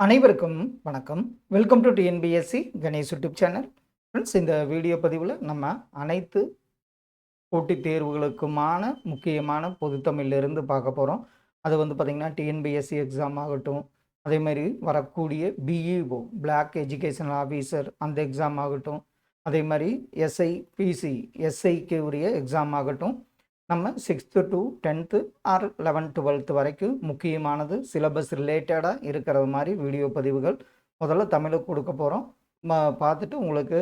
அனைவருக்கும் வணக்கம். Welcome to TNPSC Ganesh YouTube channel friends இந்த வீடியோ பதிவில் நம்ம அனைத்து போட்டித் தேர்வுகளுக்குமான முக்கியமான பொதுத்தமிழிலிருந்து பார்க்க போகிறோம் அது வந்து பார்த்திங்கன்னா டிஎன்பிஎஸ்சி எக்ஸாம் ஆகட்டும் அதே மாதிரி வரக்கூடிய பிஇஓ பிளாக் எஜுகேஷனல் ஆஃபீஸர் அந்த எக்ஸாம் ஆகட்டும் அதே மாதிரி எஸ்ஐ பிசி எஸ்ஐக்கு உரிய எக்ஸாம் ஆகட்டும் நம்ம sixth to tenth or eleventh twelfth வரைக்கும் முக்கியமானது சிலபஸ் ரிலேட்டடாக இருக்கிறது மாதிரி வீடியோ பதிவுகள். முதல்ல தமிழுக்கு கொடுக்க போகிறோம் பார்த்துட்டு உங்களுக்கு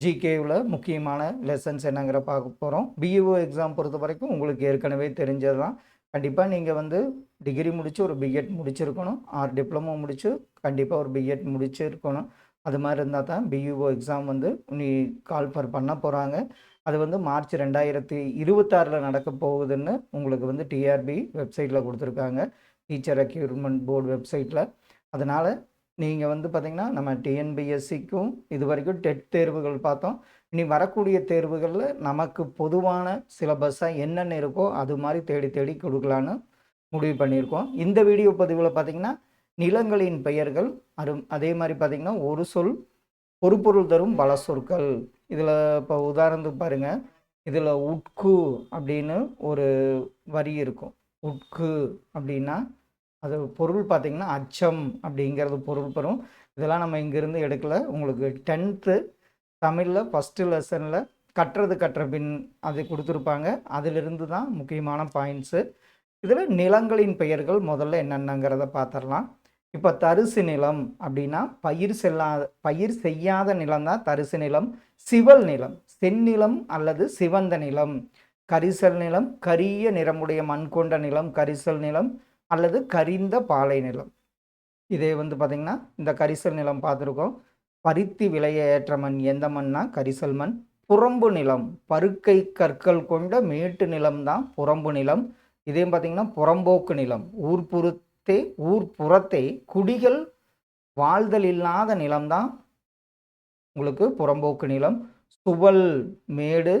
ஜிகேவில் முக்கியமான லெசன்ஸ் என்னங்கிற பார்க்க போகிறோம் பிஇஓ எக்ஸாம் பொறுத்த வரைக்கும் உங்களுக்கு ஏற்கனவே தெரிஞ்சது தான் கண்டிப்பாக நீங்கள் வந்து டிகிரி முடித்து ஒரு பிஎட் முடிச்சிருக்கணும். ஆர் டிப்ளமோ முடித்து கண்டிப்பாக ஒரு பிஎட் முடிச்சிருக்கணும். அது மாதிரி இருந்தால் தான் பிஇஓ எக்ஸாம் வந்து நீ கால்ஃபர் பண்ண போகிறாங்க அது வந்து மார்ச் ரெண்டாயிரத்தி இருபத்தாறில் நடக்க போகுதுன்னு உங்களுக்கு வந்து டிஆர்பி வெப்சைட்டில் கொடுத்துருக்காங்க. டீச்சர் ரெக்யூர்மெண்ட் போர்டு வெப்சைட்டில் அதனால் நீங்கள் வந்து பார்த்திங்கன்னா நம்ம டிஎன்பிஎஸ்சிக்கும் இது வரைக்கும் டெட் தேர்வுகள் பார்த்தோம். இனி வரக்கூடிய தேர்வுகளில் நமக்கு பொதுவான சிலபஸாக என்னென்ன இருக்கோ அது மாதிரி தேடி தேடி கொடுக்கலான்னு முடிவு பண்ணியிருக்கோம். இந்த வீடியோ பதிவில் பார்த்திங்கன்னா நிலங்களின் பெயர்கள் அரு அதே மாதிரி பார்த்திங்கன்னா ஒரு சொல் பொறுப்பொருள் தரும் பல சொற்கள். இதில் இப்போ உதாரணத்துக்கு பாருங்கள் இதில் உட்கு அப்படின்னு ஒரு வரி இருக்கும். உட்கு அப்படின்னா அது பொருள் பார்த்திங்கன்னா அச்சம் அப்படிங்கிறது பொருள் பெறும். இதெல்லாம் நம்ம இங்கேருந்து எடுக்கல. உங்களுக்கு டென்த்து தமிழில் ஃபஸ்ட்டு லெசனில் கட்டுறது கட்டுற பின் அது கொடுத்துருப்பாங்க. அதிலிருந்து தான் முக்கியமான பாயிண்ட்ஸு இதில் நிலங்களின் பெயர்கள் முதல்ல என்னென்னங்கிறத பார்த்துடலாம். இப்போ தரிசு நிலம் அப்படின்னா பயிர் செல்லாத பயிர் செய்யாத நிலம் தான் தரிசு நிலம். சிவல் நிலம் செந்நிலம் அல்லது சிவந்த நிலம். கரிசல் நிலம் கரிய நிறமுடைய மண் கொண்ட நிலம் கரிசல் நிலம் அல்லது கரிந்த பாலை நிலம். இதே வந்து பார்த்திங்கன்னா இந்த கரிசல் நிலம் பார்த்துருக்கோம் பருத்தி விளைய ஏற்ற மண் எந்த மண்ணா? கரிசல் மண். புறம்பு நிலம் பருக்கை கற்கள் கொண்ட மேட்டு நிலம் தான் புறம்பு நிலம். இதே பார்த்திங்கன்னா புறம்போக்கு நிலம் புறத்தே ஊர் புறத்தே குடிகள் வாழ்தல் இல்லாத நிலம்தான். உங்களுக்கு புறம்போக்கு நிலம். சுவல் மேடு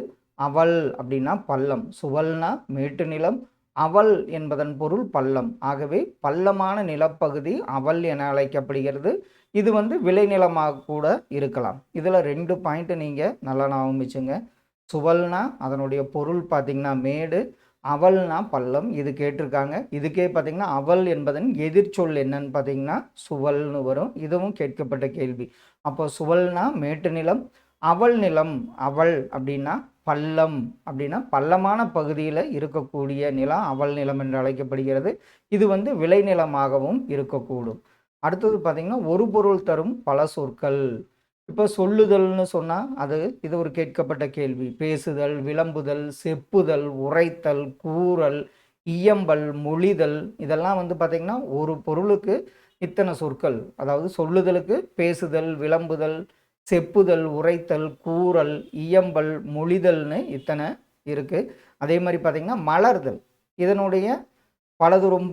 அவல் அப்படின்னா பள்ளம். சுவல்னா மேட்டு நிலம். அவல் என்பதன் பொருள் பள்ளம். ஆகவே பள்ளமான நிலப்பகுதி அவல் என அழைக்கப்படுகிறது. இது வந்து விளைநிலமாக கூட இருக்கலாம். இதில் ரெண்டு பாயிண்ட்டு நீங்கள் நல்லா நான் சுவல்னா அதனுடைய பொருள் பார்த்திங்கன்னா மேடு அவல்னா பள்ளம் இது கேட்டிருக்காங்க. இதுக்கே பார்த்திங்கன்னா அவல் என்பதன் எதிர்ச்சொல் என்னன்னு பார்த்தீங்கன்னா சுவல்னு வரும். இதுவும் கேட்கப்பட்ட கேள்வி. அப்போ சுவல்னா மேட்டு நிலம் அவல் நிலம் அவல் அப்படின்னா பள்ளம். அப்படின்னா பள்ளமான பகுதியில் இருக்கக்கூடிய நிலம் அவல் நிலம் என்று அழைக்கப்படுகிறது. இது வந்து விளைநிலமாகவும் இருக்கக்கூடும். அடுத்தது பார்த்திங்கன்னா ஒரு பொருள் தரும் பல சொற்கள். இப்போ சொல்லுதல்னு சொன்னால் அது இது ஒரு கேட்கப்பட்ட கேள்வி. பேசுதல் விளம்புதல் செப்புதல் உரைத்தல் கூறல் இயம்பல் மொழிதல் இதெல்லாம் வந்து பார்த்திங்கன்னா ஒரு பொருளுக்கு இத்தனை சொற்கள். அதாவது சொல்லுதலுக்கு பேசுதல் விளம்புதல் செப்புதல் உரைத்தல் கூறல் இயம்பல் மொழிதல்னு இத்தனை இருக்குது அதே மாதிரி பார்த்திங்கன்னா மலர்தல். இதனுடைய பலதொரும்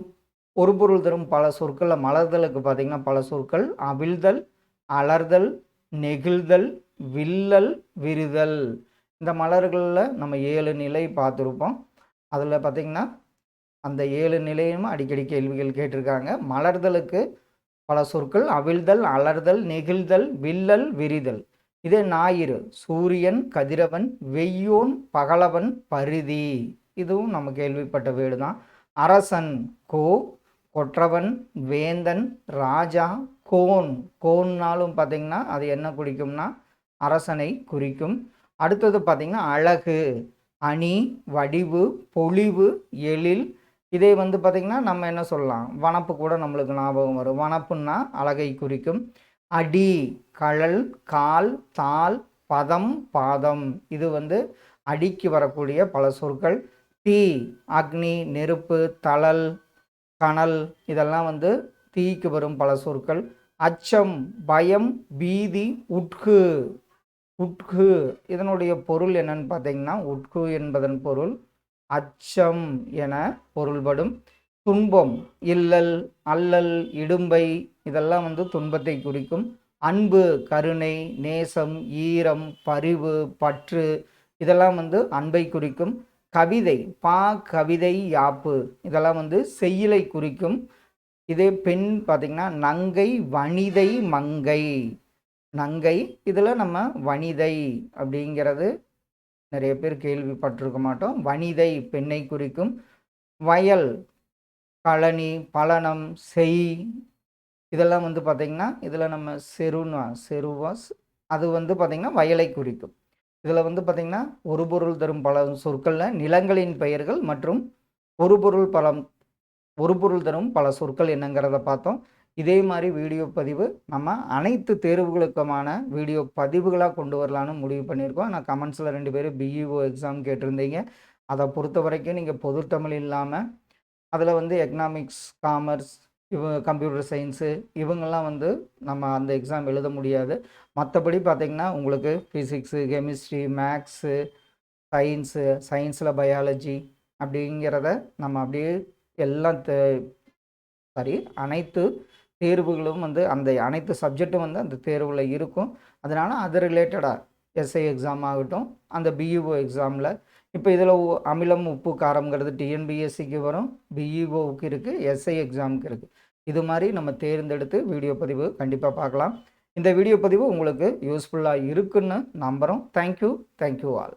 ஒரு பொருள் தரும் பல சொற்களில் மலர்தலுக்கு பார்த்திங்கன்னா பல சொற்கள். அவிழ்தல் அலர்தல் நெகிழ்தல் வில்லல் விரிதல். இந்த மலர்களில் நம்ம ஏழு நிலை பார்த்துருப்போம். அதில் பார்த்திங்கன்னா அந்த ஏழு நிலையும் அடிக்கடி கேள்விகள் கேட்டிருக்காங்க. மலர்தலுக்கு பல சொற்கள் அவிழ்தல் அலர்தல் நெகிழ்தல் வில்லல் விரிதல். இதே ஞாயிறு சூரியன் கதிரவன் வெய்யோன் பகலவன் பருதி. இதுவும் நம்ம கேள்விப்பட்ட வீடு தான் அரசன் கோ கொற்றவன் வேந்தன் ராஜா கோன் கோன்னாலும் பார்த்திங்கன்னா அது என்ன குறிக்கும்னா அரசனை குறிக்கும். அடுத்தது பார்த்திங்கன்னா அழகு அணி வடிவு பொலிவு எழில். இதே வந்து பார்த்திங்கன்னா நம்ம என்ன சொல்லலாம்? வனப்பு கூட நம்மளுக்கு ஞாபகம் வரும். வனப்புன்னா அழகை குறிக்கும். அடி கழல் கால் தாள் பதம் பாதம். இது வந்து அடிக்கு வரக்கூடிய பல சொற்கள். தீ அக்னி நெருப்பு தளல் கணல் இதெல்லாம் வந்து தீக்கு வரும் பல சொற்கள். அச்சம் பயம் பீதி உட்கு. உட்கு இதனுடைய பொருள் என்னன்னு பார்த்தீங்கன்னா உட்கு என்பதன் பொருள் அச்சம் என பொருள்படும். துன்பம் இல்லல் அல்லல் இடும்பை இதெல்லாம் வந்து துன்பத்தை குறிக்கும். அன்பு கருணை நேசம் ஈரம் பரிவு பற்று இதெல்லாம் வந்து அன்பை குறிக்கும். கவிதை பா கவிதை யாப்பு இதெல்லாம் வந்து செய்யலை குறிக்கும். இதே பெண் பார்த்திங்கன்னா நங்கை வனிதை மங்கை. நங்கை இதில் நம்ம வனிதை அப்படிங்கிறது நிறைய பேர் கேள்விப்பட்டிருக்க மாட்டோம். வனிதை பெண்ணை குறிக்கும். வயல் கழனி பலனம் செய் இதெல்லாம் வந்து பார்த்திங்கன்னா இதில் நம்ம செருனா செருவாஸ் அது வந்து பார்த்திங்கன்னா வயலை குறிக்கும். இதில் வந்து பார்த்திங்கன்னா ஒரு பொருள் தரும் பல சொற்களில் நிலங்களின் பெயர்கள் மற்றும் ஒரு பொருள் பலம் ஒரு பொருள் தரும் பல சொற்கள் என்னங்கிறத பார்த்தோம். இதே மாதிரி வீடியோ பதிவு நம்ம அனைத்து தேர்வுகளுக்குமான வீடியோ பதிவுகளாக கொண்டு வரலான்னு முடிவு பண்ணியிருக்கோம். ஆனால் கமெண்ட்ஸில் ரெண்டு பேரும் பிஇஓ எக்ஸாம் கேட்டிருந்தீங்க. அதை பொறுத்த வரைக்கும் நீங்கள் பொது தமிழ் இல்லாமல் அதில் வந்து எக்கனாமிக்ஸ் காமர்ஸ் இவ கம்ப்யூட்டர் சயின்ஸு இவங்கெல்லாம் வந்து நம்ம அந்த எக்ஸாம் எழுத முடியாது. மற்றபடி பார்த்திங்கன்னா உங்களுக்கு ஃபிசிக்ஸு கெமிஸ்ட்ரி மேக்ஸு சயின்ஸு சயின்ஸில் பயாலஜி அப்படிங்கிறத நம்ம அப்படியே எல்லாம் சாரி அனைத்து தேர்வுகளும் வந்து அந்த அனைத்து சப்ஜெக்டும் வந்து அந்த தேர்வில் இருக்கும். அதனால் அது ரிலேட்டடாக எஸ்ஐ எக்ஸாம் ஆகட்டும் அந்த பிஇஓ எக்ஸாமில் இப்போ இதில் அமிலம் உப்பு காரம்ங்கிறது டிஎன்பிஎஸ்சிக்கு வரும் பிஇஓவுக்கு இருக்குது எஸ்ஐ எக்ஸாமுக்கு இருக்குது இது மாதிரி நம்ம தேர்ந்தெடுத்து வீடியோ பதிவு கண்டிப்பாக பார்க்கலாம். இந்த வீடியோ பதிவு உங்களுக்கு யூஸ்ஃபுல்லாக இருக்குன்னு நம்புகிறோம் தேங்க்யூ தேங்க்யூ ஆல்